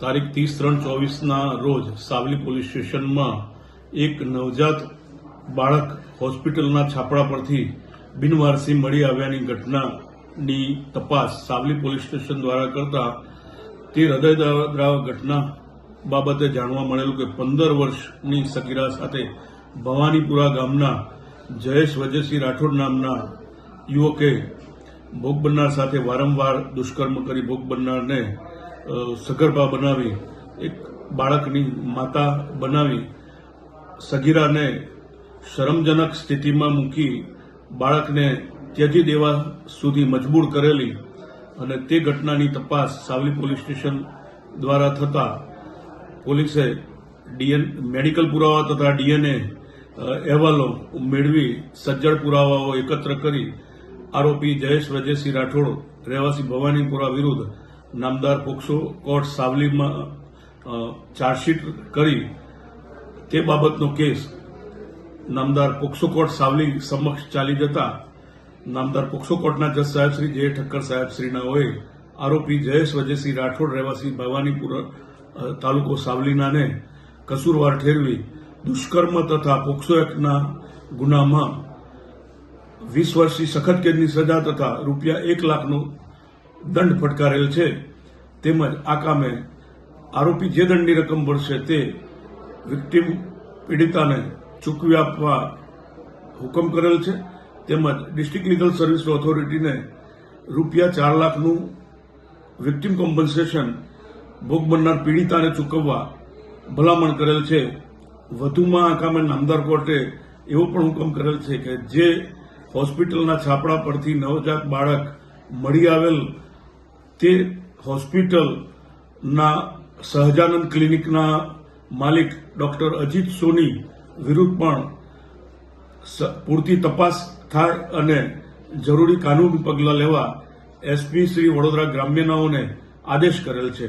તારીખ ત્રીસ ત્રણ ચોવીસના રોજ સાવલી પોલીસ સ્ટેશનમાં એક નવજાત બાળક હોસ્પિટલના છાપડા પરથી બિનવારસી મળી આવ્યાની ઘટનાની તપાસ સાવલી પોલીસ સ્ટેશન દ્વારા કરતા તે હૃદયદ્રાવ ઘટના બાબતે જાણવા મળેલું કે પંદર વર્ષની સગીરા સાથે ભવાનીપુરા ગામના જયેશ વજયસિંહ રાઠોડ નામના યુવકે ભોગ બનનાર સાથે વારંવાર દુષ્કર્મ કરી ભોગ બનનારને સગર્ભા બનાવી, એક બાળકની માતા બનાવી, સગીરાને શરમજનક સ્થિતિમાં મૂકી, બાળકને ત્યજી દેવા સુધી મજબૂર કરેલી અને તે ઘટનાની તપાસ સાવલી પોલીસ સ્ટેશન દ્વારા થતા પોલીસે ડીએન, મેડિકલ પુરાવા તથા ડીએનએ અહેવાલો મેળવી સજ્જડ પુરાવાઓ એકત્ર કરી આરોપી જયેશ વજયસિંહ રાઠોડ, રહેવાસી ભવાનીપુરા વિરુદ્ધ નામદાર પોક્સો કોર્ટ સાવલીમાં ચાર્જશીટ કરી તે બાબતનો કેસ નામદાર પોક્સો કોર્ટ સાવલી સમક્ષ ચાલી જતા નામદાર પોક્સો કોર્ટના જજ સાહેબ શ્રી જે ઠક્કર સાહેબ શ્રીનાઓએ આરોપી જયેશ વજયસિંહ રાઠોડ, રહેવાસી ભવાનીપુર તાલુકો સાવલીનાને કસૂરવાર ઠેરવી દુષ્કર્મ તથા પોક્સો એક્ટના ગુનામાં વીસ વર્ષની સખત કેદની સજા તથા રૂપિયા એક લાખનો દંડ ફટકારેલ છે. તેમજ આ કામે આરોપી જે દંડની રકમ ભરશે તે વિક્ટીમ પીડિતાને ચૂકવી આપવા હુકમ કરેલ છે. તેમજ ડિસ્ટ્રિક્ટ લીગલ સર્વિસ ઓથોરિટીને રૂપિયા ચાર લાખનું વિક્ટીમ કોમ્પન્સેશન ભોગ બનનાર પીડિતાને ચૂકવવા ભલામણ કરેલ છે. વધુમાં આ કામે નામદાર કોર્ટે એવો પણ હુકમ કરેલ છે કે જે હોસ્પિટલના છાપડા પરથી નવજાત બાળક મળી આવેલ તે હોસ્પિટલના સહજાનંદ ક્લિનિકના માલિક ડોક્ટર અજીત સોની વિરુદ્ધ પણ પૂરતી તપાસ થાય અને જરૂરી કાનૂની પગલાં લેવા એસપી શ્રી વડોદરા ગ્રામ્યનાઓને આદેશ કરેલ છે.